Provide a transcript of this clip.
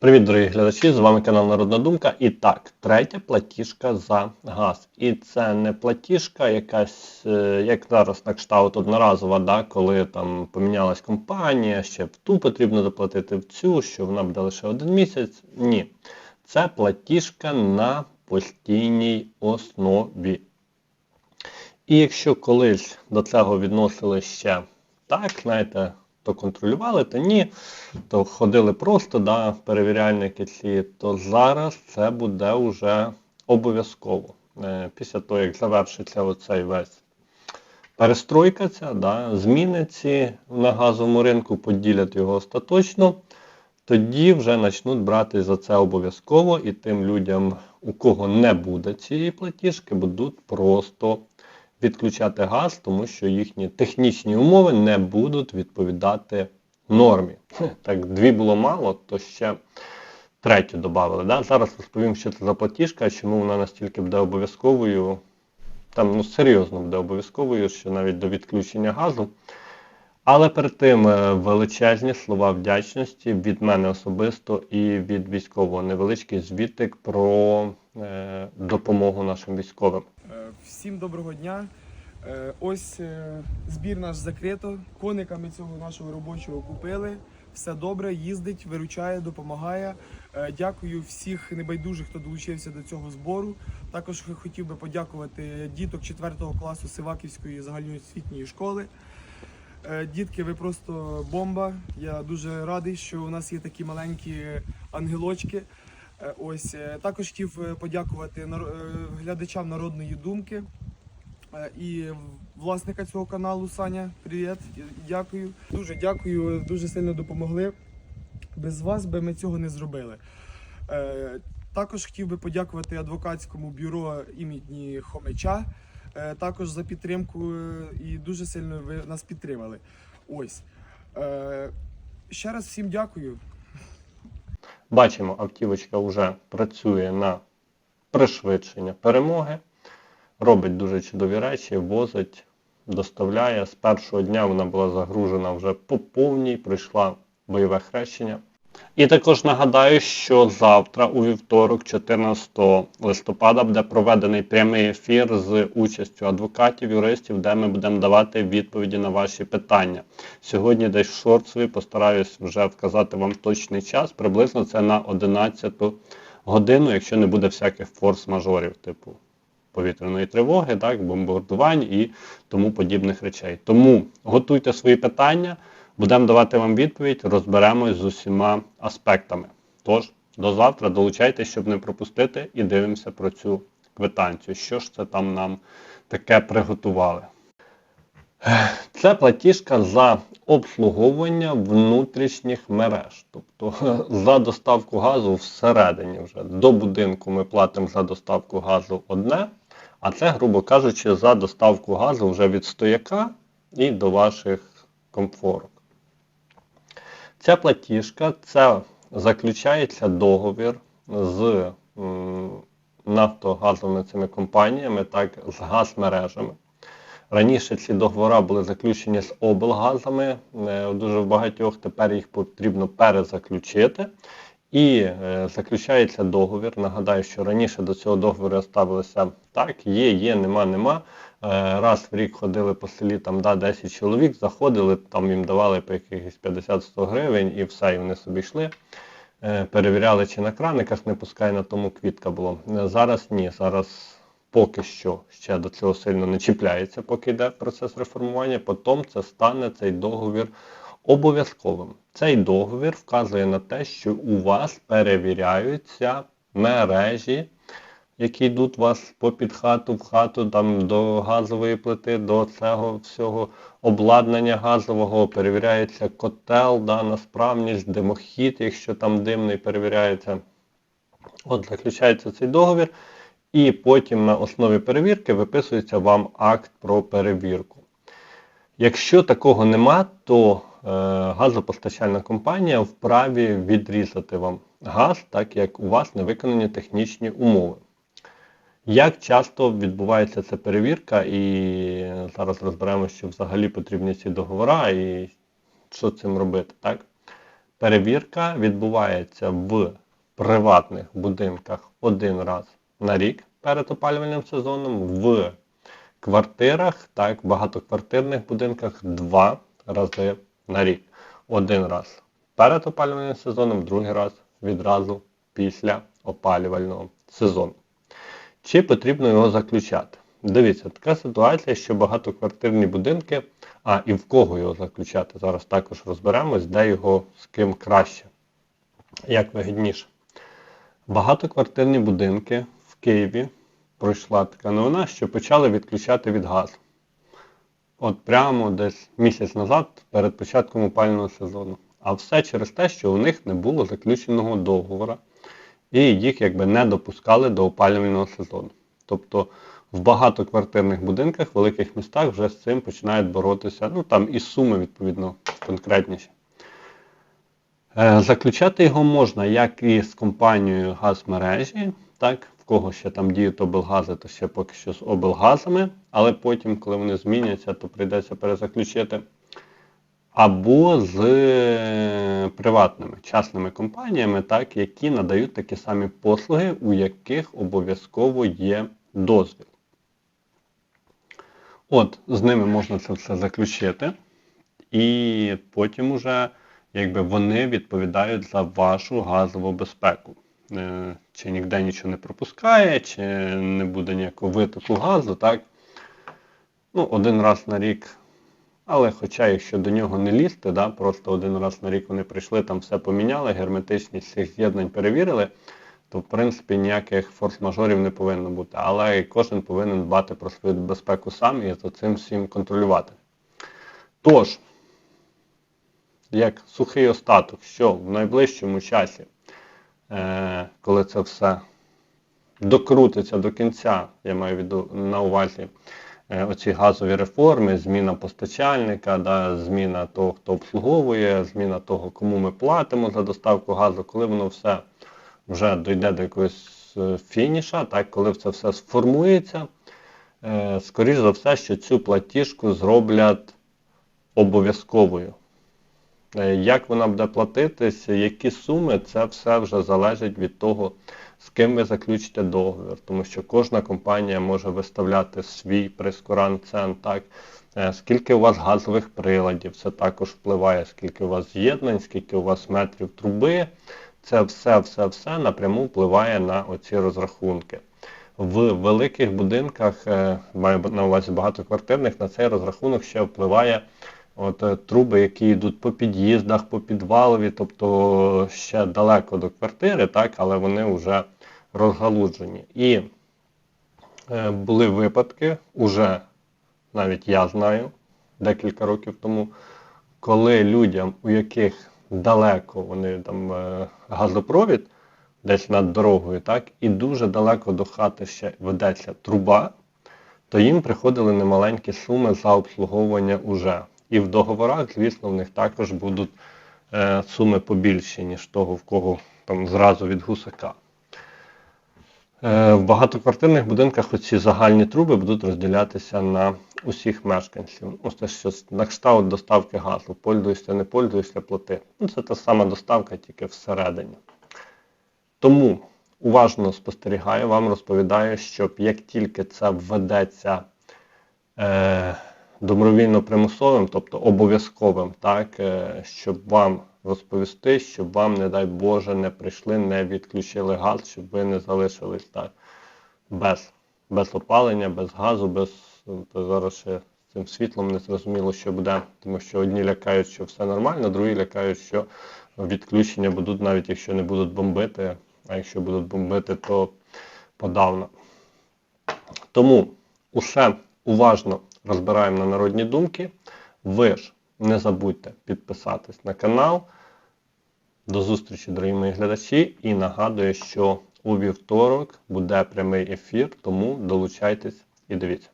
Привіт, дорогі глядачі! З вами канал Народна Думка. І так, третя платіжка за газ. І це не платіжка якась, е, як зараз на кшталт одноразова, да, коли там помінялась компанія, ще в ту потрібно заплатити в цю, що вона буде лише один місяць. Ні. Це платіжка на постійній основі. І якщо колись до цього відносили ще так, знаєте, то контролювали, то ні, то ходили просто, да, перевіряльники ці, то зараз це буде вже обов'язково. Е, Після того, як завершиться оцей весь перестройка, ця, да, зміни ці на газовому ринку, поділять його остаточно, тоді вже почнуть брати за це обов'язково і тим людям, у кого не буде цієї платіжки, будуть просто відключати газ, тому що їхні технічні умови не будуть відповідати нормі. Так, дві було мало, то ще третю додали. Да? Зараз розповім, що це за платіжка, чому вона настільки буде обов'язковою. Там ну, серйозно буде обов'язковою, що навіть до відключення газу. Але перед тим е, величезні слова вдячності від мене особисто і від військового невеличкий звітик про допомогу нашим військовим. Е, Всім доброго дня. Е, Ось е, збір наш закрито. Коника ми цього нашого робочого купили. Все добре, їздить, виручає, допомагає. Е, Дякую всіх небайдужих, хто долучився до цього збору. Також хотів би подякувати діток 4 класу Сиваківської загальноосвітньої школи. Е, Дітки, ви просто бомба. Я дуже радий, що у нас є такі маленькі ангелочки. Е, Ось е, також хотів е, подякувати глядачам народної думки і власника цього каналу Саня. Привіт, дякую. Дуже дякую, дуже сильно допомогли. Без вас би ми цього не зробили. Також хотів би подякувати адвокатському бюро імені Хомича. Також за підтримку і дуже сильно ви нас підтримали. Ось. Ще раз всім дякую. Бачимо, автівочка вже працює на пришвидшення перемоги, робить дуже чудові речі, возить, доставляє. З першого дня вона була загружена вже по повній, пройшла бойове хрещення. І також нагадаю, що завтра, у вівторок, 14 листопада, буде проведений прямий ефір з участю адвокатів, юристів, де ми будемо давати відповіді на ваші питання. Сьогодні десь в шорцеві постараюсь вже вказати вам точний час. Приблизно це на 11 годину, якщо не буде всяких форс-мажорів, типу повітряної тривоги, так, бомбардувань і тому подібних речей. Тому готуйте свої питання, будемо давати вам відповідь, розберемось з усіма аспектами. Тож, до завтра долучайтесь, щоб не пропустити, і дивимося про цю квитанцію. Що ж це там нам таке приготували? Це платіжка за обслуговування внутрішніх мереж, тобто за доставку газу всередині вже. До будинку ми платимо за доставку газу одне, а це, грубо кажучи, за доставку газу вже від стояка і до ваших комфорок. Ця платіжка це заключається договір з м, нафтогазовими цими компаніями, так, з газмережами. Раніше ці договори були заключені з облгазами, е, дуже в багатьох тепер їх потрібно перезаключити. І е, заключається договір. Нагадаю, що раніше до цього договору ставилося так, є, є, нема, нема. Е, раз в рік ходили по селі там да, 10 чоловік, заходили, там їм давали по якихось 50-100 гривень і все, і вони собі йшли. Е, перевіряли, чи на краниках не пускай, на тому квітка було. Е, Зараз ні, зараз поки що ще до цього сильно не чіпляється, поки йде процес реформування, потім це стане цей договір обов'язковим. Цей договір вказує на те, що у вас перевіряються мережі, які йдуть у вас попід хату, в хату, там до газової плити, до цього всього обладнання газового, перевіряється котел да, на справність, димохід, якщо там димний перевіряється. От заключається цей договір, і потім на основі перевірки виписується вам акт про перевірку. Якщо такого нема, то е, газопостачальна компанія вправі відрізати вам газ, так як у вас не виконані технічні умови. Як часто відбувається ця перевірка, і зараз розберемо, що взагалі потрібні ці договори і що цим робити. так? Перевірка відбувається в приватних будинках один раз на рік перед опалювальним сезоном, в квартирах, так, багатоквартирних будинках два рази на рік. Один раз перед опалювальним сезоном, другий раз відразу після опалювального сезону. Чи потрібно його заключати? Дивіться, така ситуація, що багатоквартирні будинки, а і в кого його заключати, зараз також розберемось, де його з ким краще, як вигідніше. Багатоквартирні будинки в Києві пройшла така новина, що почали відключати від газу. От прямо десь місяць назад, перед початком опалювального сезону. А все через те, що у них не було заключеного договору і їх якби не допускали до опалювального сезону. Тобто в багатоквартирних будинках, в великих містах вже з цим починають боротися, ну там і суми, відповідно, конкретніші. Е, Заключати його можна як і з компанією газмережі, так, в кого ще там діють облгази, то ще поки що з облгазами, але потім, коли вони зміняться, то прийдеться перезаключити. Або з е, приватними частними компаніями, так, які надають такі самі послуги, у яких обов'язково є дозвіл. От, з ними можна це все заключити, і потім уже якби вони відповідають за вашу газову безпеку. Е, Чи ніде нічого не пропускає, чи не буде ніякого витоку газу, так? Ну, один раз на рік. Але хоча, якщо до нього не лізти, да, просто один раз на рік вони прийшли, там все поміняли, герметичність всіх з'єднань перевірили, то в принципі ніяких форс-мажорів не повинно бути. Але кожен повинен дбати про свою безпеку сам і за цим всім контролювати. Тож, як сухий остаток, що в найближчому часі, е, коли це все докрутиться до кінця, я маю на увазі оці газові реформи, зміна постачальника, да, зміна того, хто обслуговує, зміна того, кому ми платимо за доставку газу, коли воно все вже дійде до якогось е, фініша, так, коли це все сформується, е, скоріш за все, що цю платіжку зроблять обов'язковою. Е, Як вона буде платитись, які суми, це все вже залежить від того, з ким ви заключите договір. Тому що кожна компанія може виставляти свій прескурант цен, так, Е, скільки у вас газових приладів, це також впливає, скільки у вас з'єднань, скільки у вас метрів труби. Це все-все-все напряму впливає на оці розрахунки. В великих будинках, е, маю на увазі багатоквартирних, на цей розрахунок ще впливає от, е, труби, які йдуть по під'їздах, по підвалові, тобто ще далеко до квартири, так, але вони вже розгалуджені. І е, були випадки, уже навіть я знаю, декілька років тому, коли людям, у яких далеко вони там е, газопровід, десь над дорогою, так, і дуже далеко до хати ще ведеться труба, то їм приходили немаленькі суми за обслуговування уже. І в договорах, звісно, в них також будуть е, суми побільші, ніж того, в кого там зразу від гусака. Е, в багатоквартирних будинках оці загальні труби будуть розділятися на усіх мешканців. Ось те, що на кшталт доставки газу. Пользуєшся, не пользуєшся, плати. Ну, це та сама доставка, тільки всередині. Тому уважно спостерігаю, вам розповідаю, щоб як тільки це введеться е, добровільно-примусовим, тобто обов'язковим, так, е, щоб вам розповісти, щоб вам, не дай Боже, не прийшли, не відключили газ, щоб ви не залишились так, без, без опалення, без газу, без зараз ще з цим світлом не зрозуміло, що буде, тому що одні лякають, що все нормально, другі лякають, що відключення будуть, навіть якщо не будуть бомбити, а якщо будуть бомбити, то подавно. Тому усе уважно розбираємо на народні думки. Ви ж не забудьте підписатись на канал. До зустрічі, дорогі мої глядачі, і нагадую, що у вівторок буде прямий ефір, тому долучайтесь і дивіться.